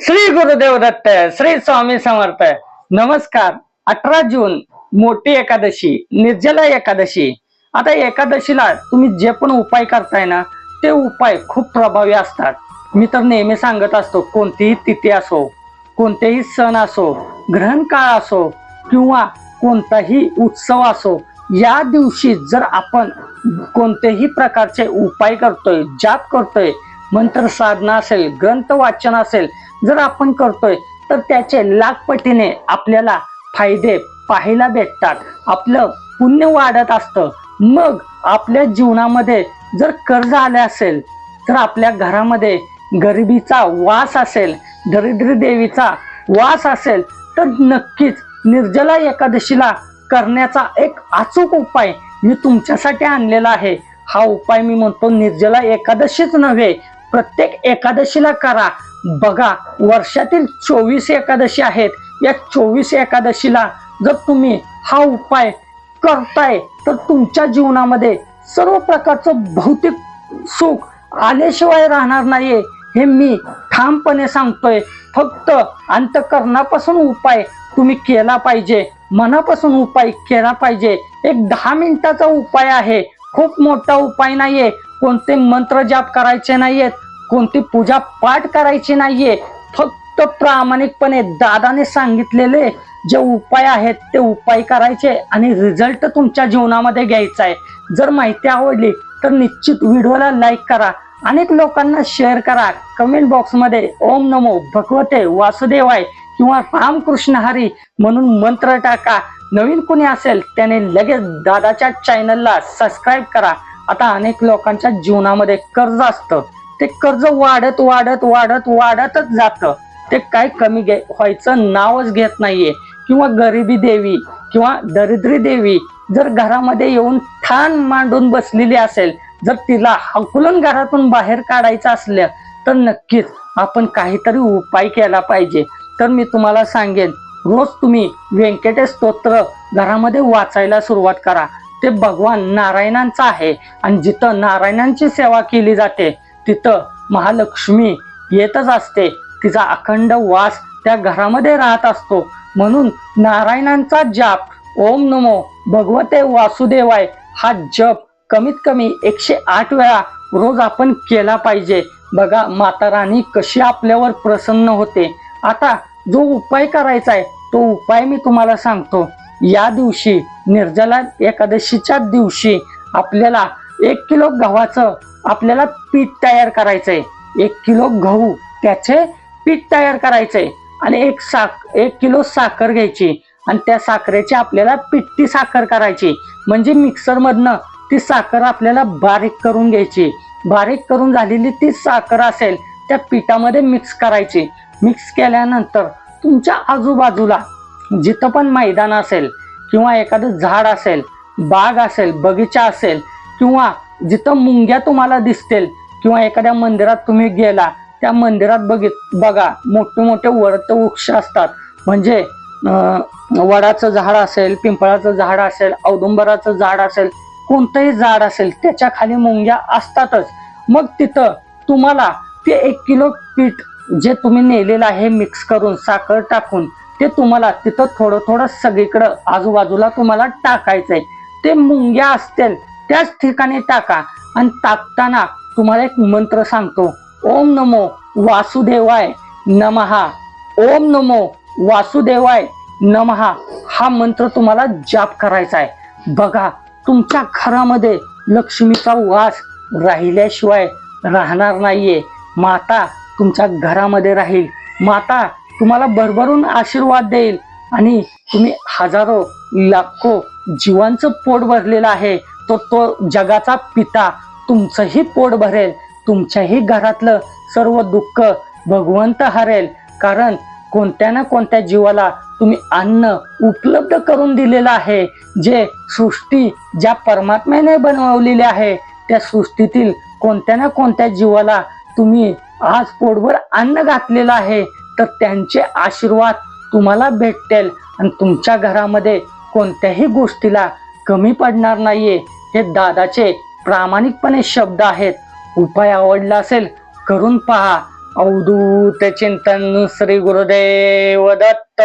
श्री गुरुदेव दत्त श्री स्वामी समर्थ. नमस्कार. अठरा जून मोठी एकादशी निर्जला एकादशी. आता एकादशीला तुम्ही जे पण उपाय करताय ना ते उपाय खूप प्रभावी असतात. मी तर नेहमी सांगत असतो कोणतीही तिथी असो कोणतेही सण असो ग्रहण काळ असो किंवा कोणताही उत्सव असो या दिवशी जर आपण कोणतेही प्रकारचे उपाय करतोय जाप करतोय मंत्र साधना असेल ग्रंथ वाचन असेल जर आपण करतोय तर त्याचे लाखपटीने आपल्याला फायदे पाहायला भेटतात. आपलं पुण्य वाढत असतं. मग आपल्या जीवनामध्ये जर कर्ज आले असेल तर आपल्या घरामध्ये गरिबीचा वास असेल दरिद्री देवीचा वास असेल तर नक्कीच निर्जला एकादशीला करण्याचा एक अचूक उपाय मी तुमच्यासाठी आणलेला आहे. हा उपाय मी म्हणतो निर्जला एकादशीच नव्हे प्रत्येक एकादशीला करा. बघा वर्षातील चोवीस एकादशी आहेत. या चोवीस एकादशीला जर तुम्ही हा उपाय करताय तर तुमच्या जीवनामध्ये सर्व प्रकारचं भौतिक सुख आल्याशिवाय राहणार नाहीये हे मी ठामपणे सांगतोय. फक्त अंतकरणापासून उपाय तुम्ही केला पाहिजे. मनापासून उपाय केला पाहिजे. एक दहा मिनिटाचा उपाय आहे. खूप मोठा उपाय नाहीये. कोणते मंत्र जाप करायचे नाहीयेत कोणती पूजा पाठ करायची नाहीये फक्त प्रामाणिकपणे दादाने सांगितलेले जे उपाय आहेत ते उपाय करायचे आणि रिझल्ट तुमच्या जीवनामध्ये घ्यायचा आहे. जर माहिती आवडली तर निश्चित व्हिडिओला लाईक करा अनेक लोकांना शेअर करा. कमेंट बॉक्समध्ये ओम नमो भगवते वासुदेवाय किंवा रामकृष्ण हरी म्हणून मंत्र टाका. नवीन कोणी असेल त्याने लगेच दादाच्या चॅनलला सबस्क्राईब करा. आता अनेक लोकांच्या जीवनामध्ये कर्ज असतं. ते कर्ज वाढत वाढत वाढत वाढतच जातं. ते काय कमी घे व्हायचं नावच घेत नाहीये. किंवा गरिबी देवी किंवा दरिद्री देवी जर घरामध्ये येऊन ठाण मांडून बसलेली असेल जर तिला हकलून घरातून बाहेर काढायचं असलं तर नक्कीच आपण काहीतरी उपाय केला पाहिजे. तर मी तुम्हाला सांगेन रोज तुम्ही व्यंकटेश स्तोत्र घरामध्ये वाचायला सुरुवात करा. ते भगवान नारायणांचं आहे. आणि जिथं नारायणांची सेवा केली जाते तिथं महालक्ष्मी येतच असते. तिचा अखंड वास त्या घरामध्ये राहत असतो. म्हणून नारायणांचा जाप ओम नमो भगवते वासुदेवाय हा जप कमीत कमी एकशे आठ वेळा रोज आपण केला पाहिजे. बघा माता राणी कशी आपल्यावर प्रसन्न होते. आता जो उपाय करायचा आहे तो उपाय मी तुम्हाला सांगतो. या दिवशी निर्जला एकादशीच्या दिवशी आपल्याला एक किलो गव्हाचं आपल्याला पीठ तयार करायचंय. एक किलो गहू त्याचे पीठ तयार करायचंय. आणि एक साक एक किलो साखर घ्यायची. आणि त्या साखरेची आपल्याला पिट्टी साखर करायची. म्हणजे मिक्सरमधनं ती साखर आपल्याला बारीक करून घ्यायची. बारीक करून झालेली ती साखर असेल त्या पिठामध्ये मिक्स करायची. मिक्स केल्यानंतर तुमच्या आजूबाजूला जिथं पण मैदान असेल किंवा एखादं झाड असेल बाग असेल बगीचा असेल किंवा जिथं मुंग्या तुम्हाला दिसतील किंवा एखाद्या मंदिरात तुम्ही गेला त्या मंदिरात बघित बघा मोठे मोठे वरत वृक्ष असतात. म्हणजे वडाचं झाड असेल पिंपळाचं झाड असेल औदुंबराचं झाड असेल कोणतंही झाड असेल त्याच्याखाली मुंग्या असतातच. मग तिथं तुम्हाला ते एक किलो पीठ जे तुम्ही नेलेलं आहे मिक्स करून साखर टाकून ते तुम्हाला तिथं थोडं थोडं सगळीकडं आजूबाजूला तुम्हाला टाकायचंय. ते मुंग्या असतील त्याच ठिकाणी टाका. आणि टाकताना तुम्हाला एक मंत्र सांगतो. ओम नमो वासुदेवाय नमहा ओम नमो वासुदेवाय नमहा हा मंत्र तुम्हाला जाप करायचा आहे बघा तुमच्या घरामध्ये लक्ष्मीचा वास राहिल्याशिवाय राहणार नाहीये. माता तुमच्या घरामध्ये राहील. माता तुम्हाला भरभरून आशीर्वाद देईल. आणि तुम्ही हजारो लाखो जीवांचं पोट भरलेलं आहे. तो तो जगाचा पिता तुमचंही पोट भरेल. तुमच्याही घरातलं सर्व दुःख भगवंत हरेल. कारण कोणत्या ना कोणत्या जीवाला तुम्ही अन्न उपलब्ध करून दिलेलं आहे. जे सृष्टी ज्या परमात्म्याने बनवलेली आहे त्या सृष्टीतील कोणत्या ना कोणत्या जीवाला तुम्ही आज पोटभर अन्न घातलेलं आहे. तर त्यांचे आशीर्वाद तुम्हाला भेटतील. आणि तुमच्या घरामध्ये कोणत्याही गोष्टीला कमी पडणार नाहीये. हे दादाचे प्रामाणिकपणे शब्द आहेत. उपाय आवडला असेल करून पहा. अवधूत चिंतन श्री गुरुदेव दत्त.